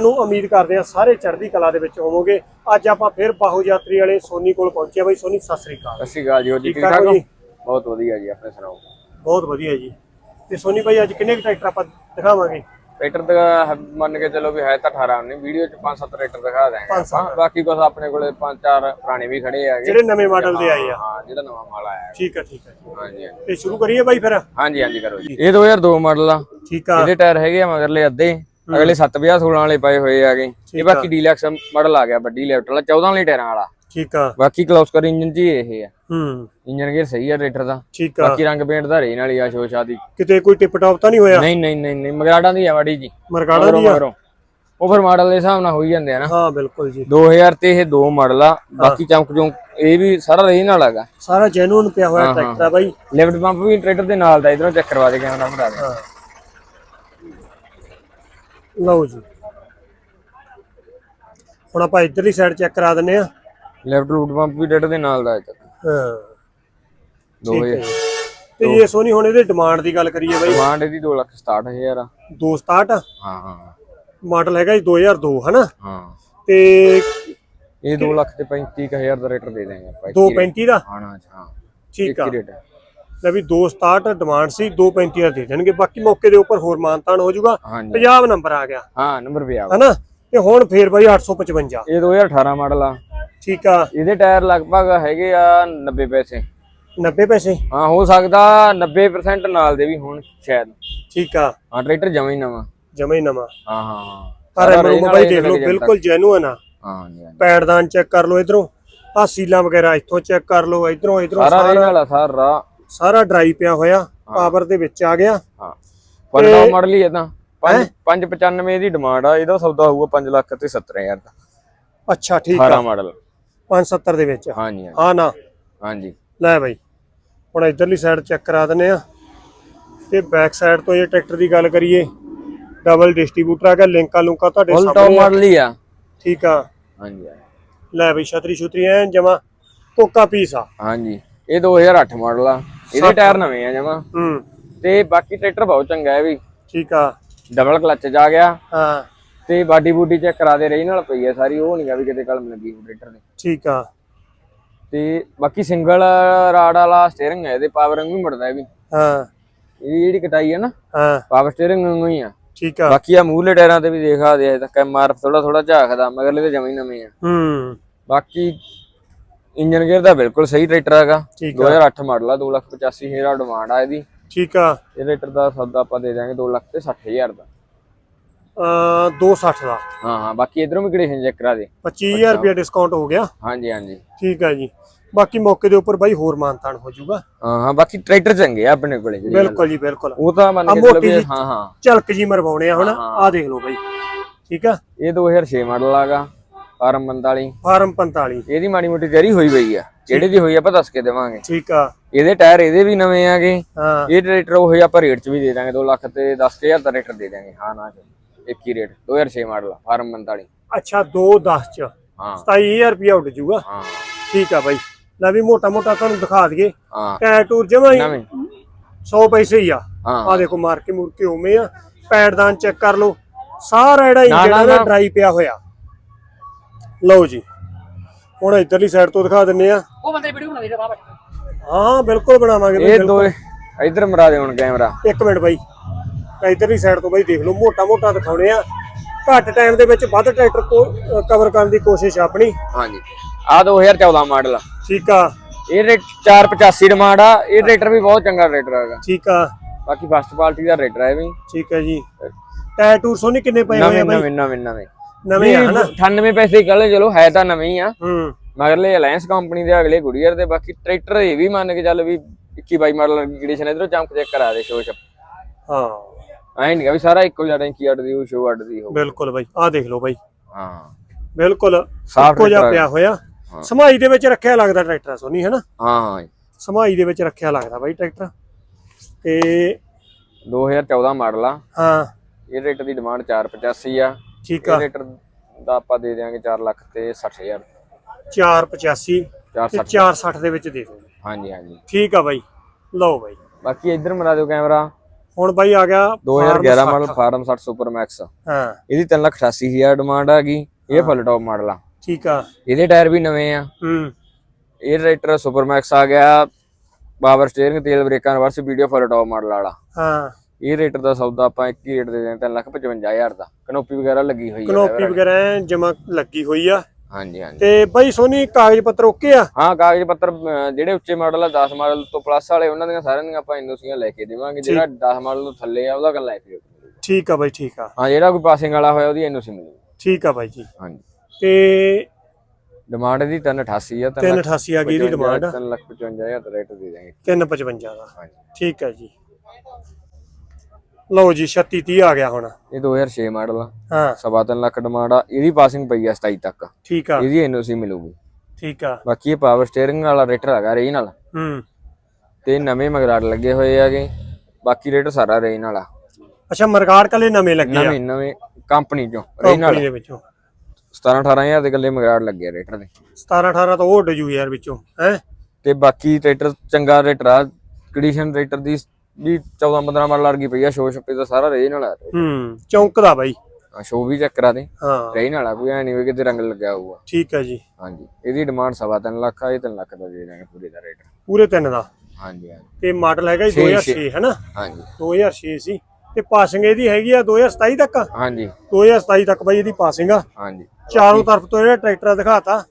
ਨੂੰ ਉਮੀਦ ਕਰਦੇ ਆ ਸਾਰੇ ਚੜ੍ਹਦੀ ਕਲਾ ਦੇ ਵਿੱਚ ਹੋਵੋਗੇ। ਅੱਜ ਆਪਾਂ ਫਿਰ ਬਾਹੂ ਯਾਤਰੀ ਵਾਲੇ ਸੋਨੀ ਕੋਲ ਪਹੁੰਚੇ ਆ ਬਾਈ ਸੋਨੀ ਸਤਿ ਸ੍ਰੀ ਅਕਾਲ। ਸਤਿ ਸ਼੍ਰੀ ਅਕਾਲ ਜੀ। ਹੋਰ ਜੀ ਠੀਕ ਹੋ? ਬਹੁਤ ਵਧੀਆ ਜੀ ਆਪਣੇ ਸੁਣਾਓ? ਬਹੁਤ ਵਧੀਆ ਜੀ। ਤੇ ਸੋਨੀ ਭਾਈ ਅੱਜ ਕਿੰਨੇ ਕੁ ਟਰੈਕਟਰ ਆਪਾਂ ਦਿਖਾਵਾਂਗੇ? ਟਰੈਕਟਰ ਦਾ ਮੰਨ ਕੇ ਚੱਲੋ ਵੀ ਹੈ ਤਾਂ 18 ਨਹੀਂ ਵੀਡੀਓ ਚ 5-7 ਟਰੈਕਟਰ ਦਿਖਾ ਦਾਂਗੇ। ਬਾਕੀ ਕੁਝ ਆਪਣੇ ਕੋਲੇ 5-4 ਪੁਰਾਣੇ ਵੀ ਖੜੇ ਹੈਗੇ। ਜਿਹੜੇ ਨਵੇਂ ਮਾਡਲ ਦੇ ਆਏ ਆ। ਹਾਂ ਜਿਹੜਾ ਨਵਾਂ ਮਾਲ ਆਇਆ। ਹੈ। ਠੀਕ ਆ ਠੀਕ ਆ ਹਾਂਜੀ। ਤੇ ਸ਼ੁਰੂ ਕਰੀਏ ਬਾਈ ਫਿਰ? ਹਾਂਜੀ ਹਾਂਜੀ ਕਰੋ ਜੀ। ਇਹ 2002 ਮਾਡਲ ਆ। ਠੀਕ ਆ। ਇਹਦੇ ਟਾਇਰ ਹੈਗੇ ਆ ਮਗਰਲੇ ਅੱਧੇ। ਅਗਲੇ 750 16 ਵਾਲੇ ਪਏ ਹੋਏ ਹੈਗੇ। ਇਹ ਬਾਕੀ ਡੀਲੈਕਸ ਮਾਡਲ ਆ ਗਿਆ ਵੱਡੀ ਲੈਫਟ ਵਾਲਾ 14 ਵਾਲੇ ਟਾਇਰਾਂ ਵਾਲਾ। ਠੀਕ ਆ। ਬਾਕੀ ਕਲੌਸਕਰ ਇੰਜਨ ਜੀ ਇਹ ਆ। ਹੂੰ। ਇੰਜਨ ਗੇਅਰ ਸਹੀ ਆ ਰੇਟਰ ਦਾ। ਠੀਕ ਆ। ਬਾਕੀ ਰੰਗ ਪੇਂਟ ਦਾ ਰੇਨ ਵਾਲੀ ਆ ਸ਼ੋਸ਼ਾ ਦੀ ਕਿਤੇ ਕੋਈ ਟਿਪ ਟੌਪ ਤਾਂ ਨਹੀਂ ਹੋਇਆ? ਨਹੀਂ ਨਹੀਂ ਨਹੀਂ ਨਹੀਂ ਮਗਰਾੜਾਂ ਦੀ ਆ ਮਾੜੀ ਜੀ। ਮਰਗਾੜਾ ਦੀ ਆ। ਉਹ ਫਿਰ ਮਾਡਲ ਦੇ ਹਿਸਾਬ ਨਾਲ ਹੋਈ ਜਾਂਦੇ ਆ ਨਾ। ਹਾਂ ਬਿਲਕੁਲ ਜੀ। 2000 ਤੇ ਇਹ ਦੋ ਮਾਡਲ ਆ। ਬਾਕੀ ਚਮਕ ਚੌਂਕ ਇਹ ਵੀ ਸਾਰਾ ਰੇਨ ਵਾਲਾ ਹੈਗਾ। ਸਾਰਾ ਜੈਨੂਨ ਪਿਆ ਹੋਇਆ ਟਰੈਕਟਰ ਆ ਬਾਈ। ਲਿਫਟ ਪੰਪ ਵੀ ਟਰੈਕਟਰ ਦੇ ਨਾਲ ਦਾ ਇਧਰੋਂ ਚੈੱਕ ਕਰਵਾ ਦੇ ਕੈਮਰਾ ਭਰਾ ਦੇ। ਹਾਂ। ਲਓ ਜੀ। ਹੁਣ ਆਪਾਂ ਇਧਰਲੀ ਸਾਈਡ ਚੈੱਕ ਕਰਾ ਦਿੰਨੇ ਆ ਲਿਫਟ ਰੂਟ ਪੰਪ ਵੀ ਟਰੈਕਟਰ ਦੇ ਨਾਲ ਦਾ ਹੈ ਹਾਂ। ਦੋ ਠੀਕ ਹੈ ਜੀ। ਤੇ ਜੇ ਸੋਨੀ ਹੁਣ ਇਹਦੇ ਡਿਮਾਂਡ ਦੀ ਗੱਲ ਕਰੀਏ ਬਾਈ। ਡਿਮਾਂਡ ਇਹਦੀ 267000 ਆ। 267 ਹਾਂ ਹਾਂ। ਮਾਡਲ ਹੈਗਾ ਜੀ 2002 ਹਨਾ? ਹਾਂ। ਤੇ ਇਹ 2 ਲੱਖ ਤੇ 35000 ਦਾ ਰੇਟਰ ਦੇ ਦਾਂਗੇ ਆਪਾਂ 235 ਦਾ? ਹਾਂ ਹਾਂ ਠੀਕ ਆ। ਰੇਟ ਲੈ ਵੀ 267 ਡਿਮਾਂਡ ਸੀ 235 ਦਾ ਦੇ ਦੇਣਗੇ। ਬਾਕੀ ਮੌਕੇ ਦੇ ਉੱਪਰ ਹੋਰ ਮਾਨਤਾਨ ਹੋ ਜਾਊਗਾ। ਹਾਂਜੀ। 50 ਨੰਬਰ ਆ ਗਿਆ। ਹਾਂ ਨੰਬਰ ਵੀ ਆ ਹਨਾ? ਤੇ ਹੁਣ ਫੇਰ ਬਾਈ 855 ਇਹ 2018 ਮਾਡਲ ਆ। ਠੀਕ ਆ। ਇਹਦੇ ਟਾਇਰ ਲਗਭਗ ਹੈਗੇ ਆ 90 ਪੈਸੇ। 90 ਪੈਸੇ? ਹਾਂ ਹੋ ਸਕਦਾ 90% ਨਾਲ ਦੇ ਵੀ ਹੋਣ ਸ਼ਾਇਦ। ਠੀਕ ਆ। ਹਾਂ ਟਰੈਕਟਰ ਜਮਾ ਹੀ ਨਵਾਂ। ਜਮਾ ਹੀ ਨਵਾਂ। ਹਾਂ ਹਾਂ ਹਾਂ। ਪਰ ਸਾਰਾ ਰੇਨ ਬਾਈ ਦੇਖ ਲਓ ਹੀ ਬਿਲਕੁਲ ਜੈਨੂਅਨ ਆ। ਹਾਂ ਹਾਂਜੀ। ਪੈੜਦਾਨ ਚੈੱਕ ਕਰ ਲਓ ਇਧਰੋਂ। ਆ ਸੀਲਾਂ ਵਗੈਰਾ ਇੱਥੋਂ ਚੈੱਕ ਕਰ ਲਓ ਇਧਰੋਂ ਇਧਰੋਂ ਸਾਰਾ। ਵਾਲਾ ਸਾਰਾ। ਸਾਰਾ ਡਰਾਈ ਪਿਆ ਹੋਇਆ ਪਾਵਰ ਦੇ ਵਿੱਚ ਆ ਗਿਆ। ਹਾਂ। ਫੁੱਲ ਟੌਪ ਮਾਡਲ ਹੀ ਹੈ? ਤਾਂ 595 ਦੀ ਡਿਮਾਂਡ ਆ ਇਹਦਾ ਸੌਦਾ ਹੋਊਗਾ 5 ਲੱਖ ਤੇ 70000 ਦਾ। ਅੱਛਾ ਠੀਕ ਆ। 18 ਮਾਡਲ। 570 ਦੇ ਵਿੱਚ। ਹਾਂਜੀ ਹਾਂ ਨਾ। ਹਾਂਜੀ। ਲੈ ਬਾਈ ਹੁਣ ਇਧਰਲੀ ਸਾਈਡ ਚੈੱਕ ਕਰਾ ਦਿੰਨੇ ਆ ਤੇ ਬੈਕ ਸਾਈਡ ਤੋਂ ਇਹ ਟਰੈਕਟਰ ਦੀ ਗੱਲ ਕਰੀਏ ਡਬਲ ਡਿਸਟ੍ਰੀਬਿਊਟਰ ਆ ਗਿਆ ਲਿੰਕਾਂ ਲੁੰਕਾਂ ਤੁਹਾਡੇ ਟੌਪ ਸਾਹਮਣੇ ਆ। ਮਾਡਲ ਹੀ ਆ। ਠੀਕ ਆ। ਹਾਂਜੀ। ਲੈ ਬਈ ਛਤਰੀ ਛੁਤਰੀ ਐ ਜਮਾ ਕੋਕਾ ਪੀਸ ਆ। ਹਾਂਜੀ। ਇਹ 2008 ਮਾਡਲ ਆ। ਇਹਦੇ ਟਾਇਰ ਨਵੇਂ ਆ ਜਮਾ। ਹੂੰ। ਤੇ ਬਾਕੀ ਟਰੈਕਟਰ ਬਹੁਤ ਚੰਗਾ ਹੈ ਵੀ। ਠੀਕ ਆ। ਡਬਲ ਕਲੱਚ ਆ ਗਿਆ। ਹਾਂ। ਤੇ ਬਾਡੀ ਬੂਡੀ ਚੈੱਕ ਕਰਾ ਦੇ ਰਹੀ ਨਾਲ ਪਈ ਹੈ ਸਾਰੀ। ਉਹ ਨਹੀਂ ਗਾ ਵੀ ਕਿਤੇ ਕਲਮ ਲੱਗੀ ਟਰੈਕਟਰ ਦੇ ਠੀਕ ਆ। ਤੇ ਬਾਕੀ ਸਿੰਗਲ ਰਾਡ ਵਾਲਾ ਸਟੀਅਰਿੰਗ ਹੈ ਇਹਦੇ ਪਾਵਰ ਵੀ ਮੁੜਦਾ ਇਹ ਵੀ। ਹਾਂ। ਇਹਦੀ ਜਿਹੜੀ ਕਟਾਈ ਹੈ ਨਾ ਹਾਂ। ਪਾਵਰ ਸਟੀਅਰਿੰਗ ਵਾਂਗੂ ਹੀ ਆ। ਠੀਕ ਆ। ਬਾਕੀ ਆ ਮੂਹਰੇ ਟਾਇਰਾਂ ਤੇ ਵੀ ਦੇਖਾ ਦੇ ਤਾਂ ਐਮਆਰਐਫ ਥੋੜਾ ਥੋੜਾ ਝਾਕਦਾ ਮਗਰਲੇ ਤੇ ਜਮੀ ਨਵੇਂ ਆ। ਹੂੰ। ਬਾਕੀ ਇੰਜਨ ਗੇਅਰ ਦਾ ਬਿਲਕੁਲ ਸਹੀ ਟਰੈਕਟਰ ਹੈਗਾ। ਠੀਕ 2008 ਮਾਡਲ ਆ 285000 ਡਿਮਾਂਡ ਆ ਇਹਦੀ। ਠੀਕ ਆ। ਇਹ ਟਰੈਕਟਰ ਦਾ ਸੌਦਾ ਆਪਾਂ ਦੇ ਦਾਂਗੇ 2 ਲੱਖ ਤੇ 60000 ਦਾ। ਅ 260 ਦਾ। ਹਾਂ ਹਾਂ ਬਾਕੀ ਇਧਰੋਂ ਵੀ ਕੰਡੀਸ਼ਨ ਚੈੱਕ ਕਰਾ ਦੇ। 25000 ਰੁਪਏ ਡਿਸਕਾਊਂਟ ਹੋ ਗਿਆ। ਹਾਂਜੀ ਹਾਂਜੀ। ਠੀਕ ਆ ਜੀ। ਬਾਕੀ ਮੌਕੇ ਦੇ ਉੱਪਰ ਬਾਈ ਹੋਰ ਮਾਨਤਾਨ ਹੋ ਜਾਊਗਾ। ਹਾਂ ਹਾਂ ਬਾਕੀ ਟਰੈਕਟਰ ਚੰਗੇ ਆ ਆਪਣੇ ਕੋਲੇ। ਬਿਲਕੁਲ ਜੀ ਬਿਲਕੁਲ। ਉਹ ਤਾਂ ਮੰਨ ਆ ਕੇ ਚੱਲੋ ਹਾਂ ਹਾਂ। ਝਲਕ ਜੀ ਮਰਵਾਉਣੇ ਆ ਹੁਣ। ਆ ਦੇਖ ਲਓ ਬਾਈ। ਠੀਕ ਆ। ਇਹ 2006 ਮਾਡਲ ਆਗਾ। ਫਾਰਮ 45 ਫਾਰਮ 45 ਇਹਦੀ ਮਾੜੀ ਮੋਟੀ ਤਿਆਰੀ ਹੋਈ ਪਈ ਆ। ਜਿਹੜੇ ਦੀ ਹੋਈ ਆ ਆਪਾਂ ਦੱਸ ਕੇ ਦੇਵਾਂਗੇ। ਠੀਕ ਆ। ਇਹਦੇ ਟਾਇਰ ਇਹਦੇ ਵੀ ਨਵੇਂ ਆਗੇ। ਹਾਂ। ਇਹ ਟਰੈਕਟਰ ਉਹ ਆਪਾਂ ਰੇਟ 'ਚ ਵੀ ਦੇ ਦਾਂਗੇ 2 ਲੱਖ ਤੇ 10000 ਦਾ ਟਰੈਕਟਰ ਦੇ ਦਾਂਗੇ। ਹਾਂ ਨਾ ਚ ਇੱਕ ਹੀ ਰੇਟ 2006 ਮਾਡਲ ਫਾਰਮ 45 ਅੱਛਾ 2 10 ਚ। ਹਾਂ। 27000 ਰੁਪਏ ਉੱਡ ਜਾਊਗਾ ਹਾਂ। ਠੀਕ ਆ ਬਾਈ। ਲੈ ਵੀ ਮੋਟਾ ਮੋਟਾ ਤੁਹਾਨੂੰ ਦਿਖਾ ਦਈਏ। ਹਾਂ। ਟਾਇਰ ਟੂਰ ਜਮਾ ਹੀ ਨਵੇਂ। 100 ਪੈਸੇ ਹੀ ਆ। ਆ ਦੇਖੋ ਮਾਰ ਕੇ ਮੁਰ ਕੇ ਉਵੇਂ ਆ। ਪੈਡਦਾਨ ਚੈੱਕ ਕਰ ਲਓ। ਸਾਰਾ ਜਿਹੜਾ ਇੰਜਨ ਦਾ। ਡਰਾਈ ਪਿਆ ਹੋਇਆ। ਲਓ ਜੀ। ਹੁਣ ਇਧਰਲੀ ਸਾਈਡ ਤੋਂ ਦਿਖਾ ਦਿੰਨੇ ਆ। ਉਹ ਬੰਦੇ ਵੀਡੀਓ ਬਣਾ ਦੇ ਬਾਬਾ। ਹਾਂ ਬਿਲਕੁਲ ਬਣਾਵਾਂਗੇ ਬਾਈ ਇਹ ਦੋ ਇਧਰ ਮਰਾ ਦੇ ਹੁਣ ਕੈਮਰਾ। ਇੱਕ ਮਿੰਟ ਬਾਈ। ਇਧਰਲੀ ਸਾਈਡ ਤੋਂ ਬਾਈ ਦੇਖ ਲਓ ਮੋਟਾ ਮੋਟਾ ਦਿਖਾਉਣੇ ਆ। ਘੱਟ ਟਾਈਮ ਦੇ ਵਿੱਚ ਵੱਧ ਟਰੈਕਟਰ ਕਵਰ ਕਰਨ ਦੀ ਕੋਸ਼ਿਸ਼ ਆ ਆਪਣੀ। ਹਾਂਜੀ। ਆ 2014 ਮਾਡਲ ਆ। ਠੀਕ ਆ। ਇਹ ਰੇਟ 485 ਡਿਮਾਂਡ ਆ। ਇਹ ਟਰੈਕਟਰ ਵੀ ਬਹੁਤ ਚੰਗਾ ਟਰੈਕਟਰ ਹੈਗਾ। ਠੀਕ ਆ। ਬਾਕੀ ਫਸਟ ਕੁਆਲਿਟੀ ਦਾ ਰੇਟਰ ਹੈ ਵੀ। ਠੀਕ ਹੈ ਜੀ। ਟਾਇਰ ਟੂਰ ਸੋਨੀ ਕਿੰਨੇ ਪਏ ਹੋਏ ਆ ਨਵੇਂ ਬਾਈ? ਨਵੇਂ ਨਵੇਂ ਨਵੇਂ। ਨਵੇਂ ਆ ਹਨਾ? 98 ਪੈਸੇ ਕੱਲ ਚਲੋ ਹੈ ਤਾਂ ਨਵੇਂ ਹੀ ਆ। ਹੂੰ। ਮਗਰਲੇ ਅਲਾਈਅੰਸ ਕੰਪਨੀ ਦੇ ਅਗਲੇ ਗੁਡੀਅਰ ਦੇ ਬਾਕੀ ਟਰੈਕਟਰ ਇਹ ਵੀ ਮੰਨ ਕੇ ਚੱਲ ਵੀ 21 22 ਮਾਡਲ ਕੰਡੀਸ਼ਨ ਇਧਰੋਂ ਚਮਕ ਚੈੱਕ ਕਰਾ ਦੇ ਸ਼ੋਅ ਛਪ ਹਾਂ। ਐ ਨਹੀਂ ਵੀ ਸਾਰਾ ਇੱਕੋ ਜਿਹਾ ਟੈਂਕੀ ਅੱਡ ਦੀ ਉਹ ਸ਼ੋਅ ਅੱਡ ਦੀ ਹੋ ਬਿਲਕੁਲ ਬਾਈ ਆਹ ਦੇਖ ਲਓ ਬਾਈ। ਹਾਂ। ਬਿਲਕੁਲ ਸਾਫ਼ ਇੱਕੋ ਜਿਹਾ ਪਿਆ ਹੋਇਆ। ਸਮਾਈ ਦੇ ਵਿੱਚ ਰੱਖਿਆ ਲੱਗਦਾ ਟਰੈਕਟਰ ਸੋਨੀ ਹਾਂ ਹਾਂ ਜੀ। ਸਮਾਈ ਦੇ ਵਿੱਚ ਰੱਖਿਆ ਲੱਗਦਾ ਬਾਈ ਟਰੈਕਟਰ ਤੇ 2014 ਮਾਡਲ ਆ। ਹਾਂ। ਇਹ ਰੇਟ ਦੀ ਡਿਮਾਂਡ 485 ਆ। ਠੀਕ ਆ। ਰੇਟਰ ਦਾ ਆਪਾਂ ਦੇ ਦਿਆਂਗੇ 4 ਲੱਖ ਤੇ 60000 485 ਤੇ 460 460 ਦੇ ਵਿੱਚ ਦੇ ਦਿਓ। ਹਾਂਜੀ ਹਾਂਜੀ। ਠੀਕ ਆ ਬਾਈ। ਲਓ ਬਾਈ। ਬਾਕੀ ਇੱਧਰ ਮਰਾ ਦਿਓ ਕੈਮਰਾ। ਹੁਣ ਬਾਈ ਆ ਗਿਆ 2011 Farm model 60 farm 60 super max. ਹਾਂ। ਇਹਦੀ 388000 ਡਿਮਾਂਡ ਆ ਗਈ। ਇਹ ਫੁੱਲ ਟੌਪ ਮਾਡਲ ਆ। ਠੀਕ ਆ। ਇਹਦੇ ਟਾਇਰ ਵੀ ਨਵੇਂ ਆ। ਹੂੰ। ਇਹ ਟਰੈਕਟਰ ਸੁਪਰ ਮੈਕਸ ਆ ਗਿਆ। ਪਾਵਰ ਸਟੀਅਰਿੰਗ ਤੇਲ ਬ੍ਰੇਕਾਂ reverse video full top model ਵਾਲਾ। ਹਾਂ। ਇਹ ਰੇਟਰ ਦਾ ਸੌਦਾ ਆਪਾਂ ਇੱਕ ਹੀ ਰੇਟ ਦੇ ਦੇਣਾ 355000 ਦਾ। ਕਨੋਪੀ ਵਗੈਰਾ ਲੱਗੀ ਹੋਈ ਹੈ ਕਨੋਪੀ ਵਗੈਰਾ ਜਮਾ ਲੱਗੀ ਹੋਈ ਆ। ਹਾਂਜੀ ਹਾਂਜੀ। ਤੇ ਬਾਈ ਸੋਨੀ ਕਾਗਜ਼ ਪੱਤਰ ਓਕੇ ਆ? ਹਾਂ ਕਾਗਜ਼ ਪੱਤਰ ਜਿਹੜੇ ਉੱਚੇ ਮਾਡਲ ਆ 10 ਮਾਡਲ ਤੋਂ ਪਲੱਸ ਵਾਲੇ ਉਹਨਾਂ ਦੀਆਂ ਸਾਰਿਆਂ ਦੀਆਂ ਆਪਾਂ ਐਨਓਸੀਆਂ ਲੈ ਕੇ ਦੇਵਾਂਗੇ। ਜਿਹੜਾ 10 ਮਾਡਲ ਤੋਂ ਥੱਲੇ ਆ ਉਹਦਾ ਕੱਲਾ ਐਫ ਠੀਕ ਆ ਬਾਈ ਠੀਕ ਆ। ਹਾਂ ਜਿਹੜਾ ਕੋਈ ਪਾਸਿੰਗ ਵਾਲਾ ਹੋਇਆ ਉਹਦੀ ਐਨਓਸੀ ਮਿਲੇਗੀ। ਠੀਕ ਆ ਬਾਈ ਜੀ। ਹਾਂਜੀ। ਤੇ ਡਿਮਾਂਡ ਇਹਦੀ 388 ਆ 388 ਆ ਗਈ ਇਹਦੀ ਡਿਮਾਂਡ 355000 ਦਾ ਰੇਟ ਦੇ ਦਾਂਗੇ 355 ਦਾ। ਹਾਂਜੀ। ਠੀਕ ਹੈ ਜੀ। ਲਓ ਜੀ 36 30 ਆ ਗਿਆ ਹੁਣ। ਇਹ 2006 ਮਾਡਲ ਆ। ਹਾਂ। ਸਵਾ ਤਿੰਨ ਲੱਖ ਡਿਮਾਂਡ ਆ। ਇਹਦੀ ਪਾਸਿੰਗ ਪਈ ਆ 27 ਤੱਕ। ਠੀਕ ਆ। ਇਹਦੀ ਐਨਓਸੀ ਮਿਲੂਗੀ। ਠੀਕ ਆ। ਬਾਕੀ ਇਹ ਪਾਵਰ ਸਟੀਅਰਿੰਗ ਵਾਲਾ ਰੇਟਰ ਹੈਗਾ ਰੇਨ ਵਾਲਾ। ਹੂੰ। ਤੇ ਨਵੇਂ ਮਗਰਾਟ ਲੱਗੇ ਹੋਏ ਹੈਗੇ। ਬਾਕੀ ਰੇਟ ਸਾਰਾ ਰੇਨ ਵਾਲਾ। ਅੱਛਾ ਮਰਗਾੜ ਕਲੇ ਨਵੇਂ ਲੱਗੇ ਆ? ਨਵੇਂ ਨਵੇਂ ਕੰਪਨੀ ਚੋਂ ਵਾਲਾ। ਕੰਪਨੀ ਦੇ ਵਿੱਚੋਂ। 17 18000 ਦੇ ਗੱਲੇ ਮਗਰਾਟ ਲੱਗੇ ਆ ਰੇਟਰ ਦੇ। 17 18 ਤਾਂ ਉਹ ਡਜੂ ਯਾਰ ਵਿੱਚੋਂ ਹੈ? ਤੇ ਬਾਕੀ ਟਰੈਕਟਰ ਚੰਗਾ ਰੇਟਰ ਆ। ਕੰਡੀਸ਼ਨ ਰੇਟਰ ਦੀ ਵੀ 14 15 ਮਾਡਲ ਲੜ ਗਈ ਪਈ ਆ ਸ਼ੋ ਸ਼ੱਪੇ ਦਾ ਸਾਰਾ ਰੇਨ ਵਾਲਾ ਹੂੰ ਚੌਂਕਦਾ ਬਾਈ। ਸ਼ੋ ਵੀ ਚੈੱਕ ਕਰਾ ਦੇ। ਹਾਂ। ਰੇਨ ਵਾਲਾ ਕੋਈ ਐ ਨਹੀਂ ਹੋਵੇ ਕਿਤੇ ਰੰਗ ਲੱਗਿਆ ਹੋਊਗਾ। ਠੀਕ ਹੈ ਜੀ। ਹਾਂਜੀ ਇਹਦੀ ਡਿਮਾਂਡ ਸਵਾ ਤਿੰਨ ਲੱਖ ਆ ਇਹ 3 ਲੱਖ ਦਾ ਦੇ ਦਾਂਗੇ ਪੂਰੇ ਦਾ ਰੇਟ ਪੂਰੇ ਤਿੰਨ ਦਾ? ਹਾਂਜੀ ਹਾਂਜੀ। ਤੇ ਮਾਡਲ ਹੈਗਾ ਜੀ ਛੇ, 2006 ਹੈ ਨਾ ਹਾਂਜੀ। 2006 ਸੀ। ਤੇ ਪਾਸਿੰਗ ਇਹਦੀ ਹੈਗੀ ਆ 2027 ਤੱਕ? ਹਾਂਜੀ। 2027 ਤੱਕ ਬਾਈ ਇਹਦੀ ਪਾਸਿੰਗ ਆ। ਹਾਂਜੀ। ਚਾਰੋਂ ਤਰਫ ਤੋਂ ਜਿਹੜਾ ਟਰੈਕਟਰ ਦਿਖਾਤਾ।